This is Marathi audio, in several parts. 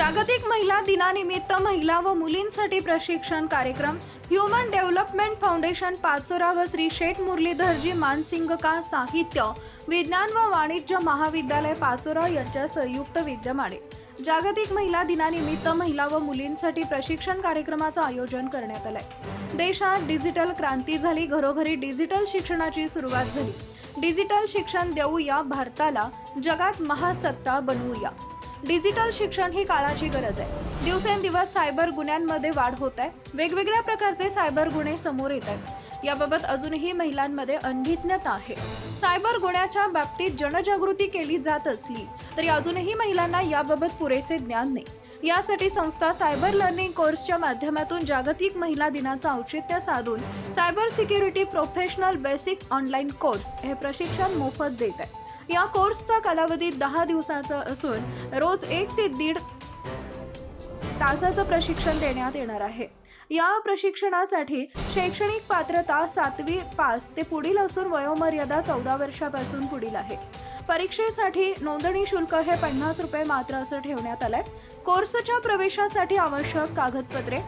जागतिक महिला दिनानिमित्त महिला व मुलींसाठी प्रशिक्षण कार्यक्रम. ह्युमन डेव्हलपमेंट फाउंडेशन पाचोरा व श्री शेठ मुरलीधरजी मानसिंग का साहित्य. विज्ञान व वाणिज्य महाविद्यालय पाचोरा यांच्या संयुक्त विद्यमाने. जागतिक महिला दिनानिमित्त महिला व मुलींसाठी प्रशिक्षण कार्यक्रमाचं आयोजन करण्यात आलंय. देशात डिजिटल क्रांती झाली घरोघरी डिजिटल शिक्षणाची सुरुवात झाली. डिजिटल शिक्षण देऊया भारताला जगात महासत्ता बनवूया. डिजिटल शिक्षण ही काळाची गरज आहे. दिवसेंदिवस सायबर गुन्ह्यांमध्ये वाढ होत आहे. वेगवेगळ्या प्रकारचे सायबर गुन्हे समोर येत आहेत. याबाबत अजूनही महिलांमध्ये अनभिज्ञता आहे. सायबर गुन्ह्याच्या बाबतीत जनजागृती केली जात असली तरी अजूनही महिलांना याबाबत पुरेसे ज्ञान नाही. यासाठी संस्था सायबर लर्निंग कोर्सच्या माध्यमातून जागतिक महिला दिनाचं औचित्य साधून cyber security professional basic online course हे प्रशिक्षण मोफत देत आहे. या कोर्सचा कालावधी दहा दिवसाचा असून रोज एक ते दीड तासाचं प्रशिक्षण देण्यात येणार आहे. या प्रशिक्षणासाठी शैक्षणिक पात्रता सातवी पास ते पुढील असून वयोमर्यादा चौदा वर्षापासून पुढील आहे. परीक्षेसाठी नोंदणी शुल्क हे पन्नास रुपये मात्र असं ठेवण्यात आलंय. कोर्सच्या प्रवेशासाठी आवश्यक कागदपत्रे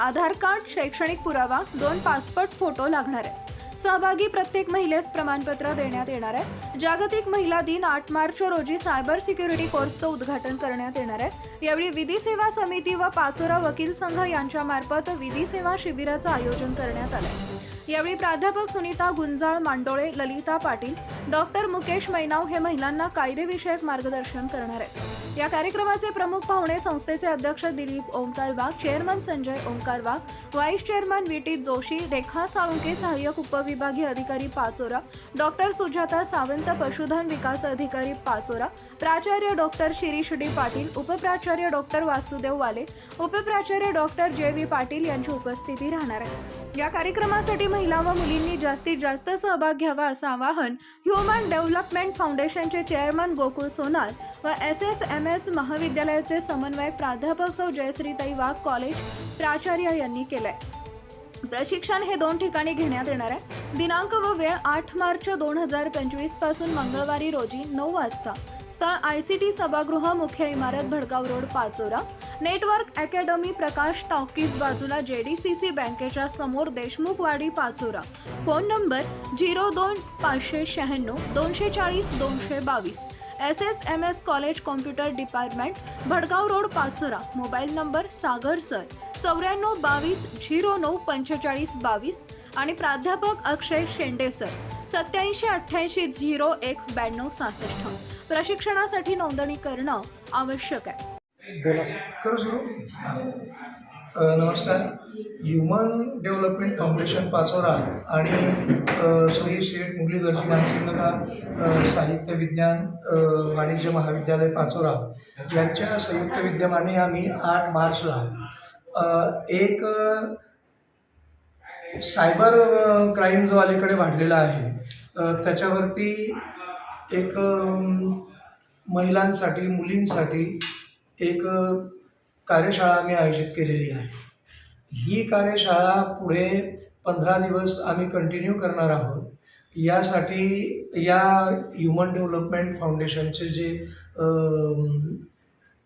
आधार कार्ड शैक्षणिक पुरावा दोन पासपोर्ट फोटो लागणार आहे. सहभागी प्रत्येक महिलेस प्रमाणपत्र देण्यात येणार आहे. जागतिक महिला दिन आठ मार्च रोजी सायबर सिक्युरिटी कोर्सचं उद्घाटन करण्यात येणार आहे. यावेळी विधी सेवा समिती व पाचोरा वकील संघ यांच्या मार्फत विधी सेवा शिबिराचं आयोजन करण्यात आलं आहे यावेळी प्राध्यापक सुनीता गुंजाळ मांडोळे ललिता पाटील डॉक्टर मुकेश मैनाव हे महिलांना कायदेविषयक मार्गदर्शन करणार आहेत. या कार्यक्रमाचे प्रमुख पाहुणे संस्थेचे अध्यक्ष Dilip Omkar Wagh chairman Sanjay Omkar Wagh vice chairman V T Joshi Rekha Salunke सहाय्यक उपविभागीय अधिकारी पाचोरा डॉक्टर सुजाता सावंत पशुधन विकास अधिकारी पाचोरा प्राचार्य डॉक्टर शिरीष डी पाटील उपप्राचार्य डॉक्टर वासुदेव वाले उपप्राचार्य डॉक्टर जे व्ही पाटील यांची उपस्थिती राहणार आहे. या कार्यक्रमासाठी महिला व मुलींनी जास्तीत जास्त सहभाग घ्यावा असं आवाहन ह्युमन डेव्हलपमेंट फाउंडेशनचे चेअरमन गोकुळ सोनार व S S M M S महाविद्यालयाचे समन्वयक प्राध्यापक सौ जयश्रीताई वाघ कॉलेज प्राचार्य यांनी केलंय. प्रशिक्षण हे दोन ठिकाणी घेण्यात येणार आहे. दिनांक व वेळ आठ मार्च दोन हजार पंचवीसपासून मंगळवारी रोजी नऊ वाजता. स्थळ आय सी टी सभागृह मुख्य इमारत Bhadgaon road Pachora. Network academy Prakash talkies बाजूला जे डी सी सी बँकेच्या समोर Deshmukhwadi Pachora. Phone number zero दोन पाचशे शहाण्णव दोनशे चाळीस दोनशे बावीस. S S M S college computer department Bhadgaon road Pachora. Mobile number Sagar sir. चौऱ्याण्णव बावीस झिरो नऊ पंचेचाळीस बावीस आणि प्राध्यापक अक्षय शेंडे सर. सत्याऐंशी अठ्ठ्याऐंशी झिरो एक ब्याण्णव सहासष्ट. प्रशिक्षणासाठी नोंदणी करणं आवश्यक आहे. नमस्कार. ह्युमन डेव्हलपमेंट फाउंडेशन पाचोरा आणि श्री शेठ मुरलीधरजी मानसिंगला साहित्य विज्ञान वाणिज्य महाविद्यालय पाचोरा. यांच्या संयुक्त विद्यमाने आम्ही आठ मार्चला एक सायबर क्राईम जो अलीकडे वाढलेला आहे त्याच्यावरती एक महिलांसाठी मुलींसाठी एक कार्यशाळा आम्ही आयोजित केलेली आहे. ही कार्यशाळा पुढे पंधरा दिवस आम्ही कंटिन्यू करणार आहोत. यासाठी या ह्युमन डेव्हलपमेंट फाउंडेशनचे जे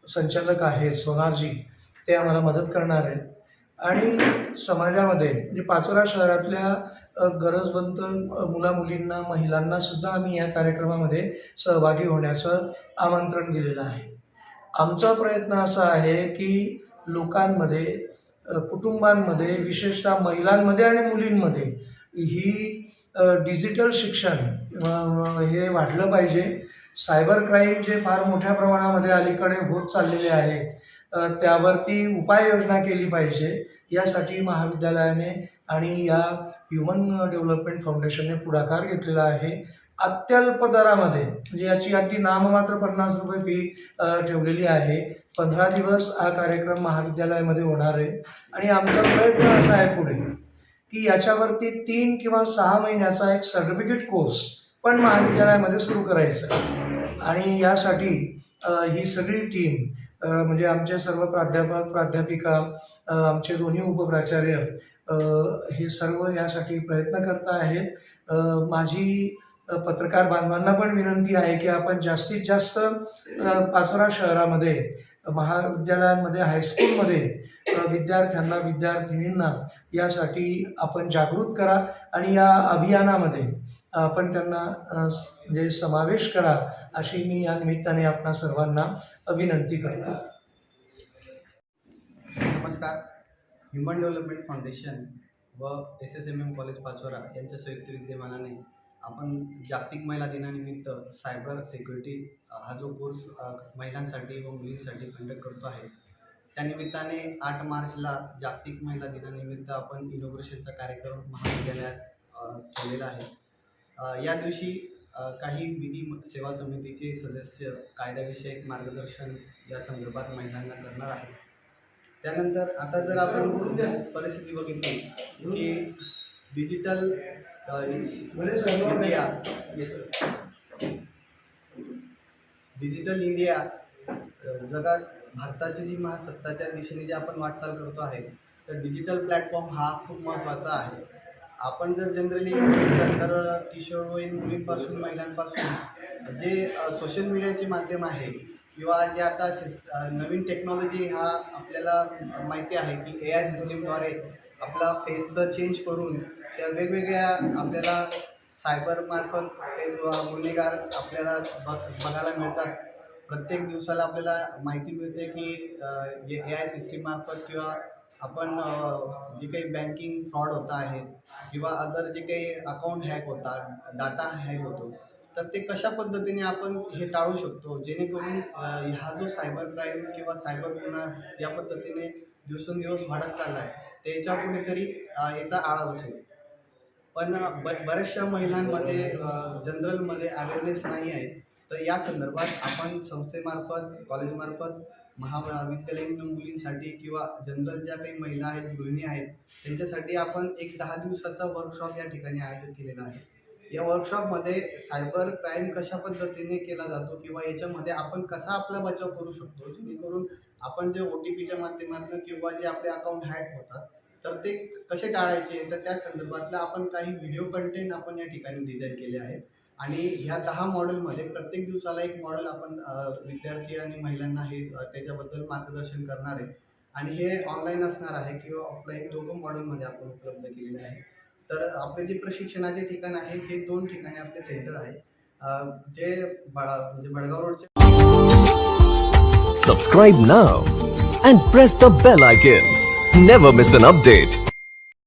संचालक आहेत सोनारजी ते आम्हाला मदत करणार आहेत. आणि समाजामध्ये म्हणजे पाचोरा शहरातल्या गरजवंत मुलामुलींना महिलांना सुद्धा आम्ही या कार्यक्रमामध्ये सहभागी होण्याचं आमंत्रण दिलेलं आहे. आमचा प्रयत्न असा आहे की लोकांमध्ये कुटुंबांमध्ये विशेषतः महिलांमध्ये आणि मुलींमध्ये ही डिजिटल शिक्षण हे वाढलं पाहिजे. सायबर क्राईम जे फार मोठ्या प्रमाणामध्ये अलीकडे होत चाललेले आहेत त्यावरती उपाययोजना केली पाहिजे. यासाठी महाविद्यालयाने आणि या ह्युमन डेव्हलपमेंट फाउंडेशनने पुढाकार घेतलेला आहे. अत्यल्प दरामध्ये म्हणजे याची अगदी नाममात्र पन्नास रुपये फी ठेवलेली आहे. पंधरा दिवस हा कार्यक्रम महाविद्यालयामध्ये होणार आहे. आणि आमचा प्रयत्न असा आहे पुढे की याच्यावरती तीन किंवा सहा महिन्याचा एक सर्टिफिकेट कोर्स पण महाविद्यालयामध्ये सुरू करायचा आहे. आणि यासाठी ही सगळी टीम म्हणजे आमचे सर्व प्राध्यापक प्राध्यापिका आमचे दोन्ही उपप्राचार्य हे सर्व यासाठी प्रयत्न करत आहेत. माझी पत्रकार बांधवांना पण विनंती आहे की आपण जास्तीत जास्त पाचोरा शहरामध्ये महाविद्यालयांमध्ये हायस्कूलमध्ये विद्यार्थ्यांना विद्यार्थिनींना यासाठी आपण जागृत करा आणि या अभियानामध्ये आपण त्यांना म्हणजे समावेश करा अशी मी या निमित्ताने आपणा सर्वांना विनंती करतो. नमस्कार. ह्युमन डेव्हलपमेंट फाउंडेशन व S S M M college Pachora यांच्या संयुक्त विद्यमानाने आपण जागतिक महिला दिनानिमित्त सायबर सिक्युरिटी हा जो कोर्स महिलांसाठी व मुलींसाठी कंडक्ट करतो आहे त्यानिमित्ताने आठ मार्चला जागतिक महिला दिनानिमित्त आपण इनोग्रेशनचा कार्यक्रम महाविद्यालयात ठेवलेला आहे. या दिवशी काही विधी सेवा समितीचे सदस्य कायद्याविषयक मार्गदर्शन या संदर्भात महिलांना करणार आहेत. त्यानंतर आता जर आपण परिस्थिती बघितली की डिजिटल इंडिया डिजिटल इंडिया जगात भारताची जी महासत्ताच्या दिशेने जी आपण वाटचाल करतो आहे तर डिजिटल प्लॅटफॉर्म हा खूप महत्त्वाचा आहे. आपण जर जनरली बघितलं तर किशोरवयीन मुलींपासून महिलांपासून जे सोशल मीडियाचे माध्यम आहे किंवा जे आता सिस नवीन टेक्नॉलॉजी हा आपल्याला माहिती आहे की ए आय सिस्टीमद्वारे आपला फेसचं चेंज करून त्या वेगवेगळ्या आपल्याला सायबरमार्फत ते गुन्हेगार आपल्याला बघ बघायला मिळतात. प्रत्येक दिवसाला आपल्याला माहिती मिळते की ए आय सिस्टीममार्फत किंवा आपण जे काही बँकिंग फ्रॉड होत आहेत किंवा अदर जे काही अकाउंट हॅक होतात डाटा हॅक होतो तर ते कशा पद्धतीने आपण हे टाळू शकतो? जेणेकरून हा जो सायबर क्राईम किंवा सायबर गुन्हा या पद्धतीने दिवसेंदिवस वाढत चालला आहे त्याच्या कुठेतरी याचा आळा बसेल. पण ब बऱ्याचशा महिलांमध्ये जनरलमध्ये अवेअरनेस नाही आहे. तर या संदर्भात आपण संस्थेमार्फत कॉलेजमार्फत महाविद्यालयीन मुलींसाठी किंवा जनरल ज्या काही महिला आहेत गृहिणी आहेत त्यांच्यासाठी आपण एक दहा दिवसाचा वर्कशॉप या ठिकाणी आयोजित केलेला आहे. या वर्कशॉपमध्ये सायबर क्राईम कशा पद्धतीने केला जातो किंवा याच्यामध्ये आपण कसा आपला बचाव करू शकतो जेणेकरून आपण जे ओ टी पीच्या माध्यमातून किंवा जे आपले अकाउंट हॅक होतात तर ते कसे टाळायचे तर त्या संदर्भातला आपण काही व्हिडिओ कंटेंट आपण या ठिकाणी डिझाईन केले आहेत. आणि ह्या दहा मॉडेलमध्ये प्रत्येक दिवसाला एक मॉडेल आपण विद्यार्थी आणि महिलांना हे त्याच्याबद्दल मार्गदर्शन करणार आहे. आणि हे ऑनलाईन असणार आहे किंवा ऑफलाईन दोघं मॉडेलमध्ये आपण उपलब्ध केलेले आहे. तर आपले जे प्रशिक्षणाचे ठिकाण आहे हे दोन ठिकाणी आपले सेंटर आहे. जे बळा म्हणजे बडगाव रोडचे subscribe now and press the bell icon never miss an update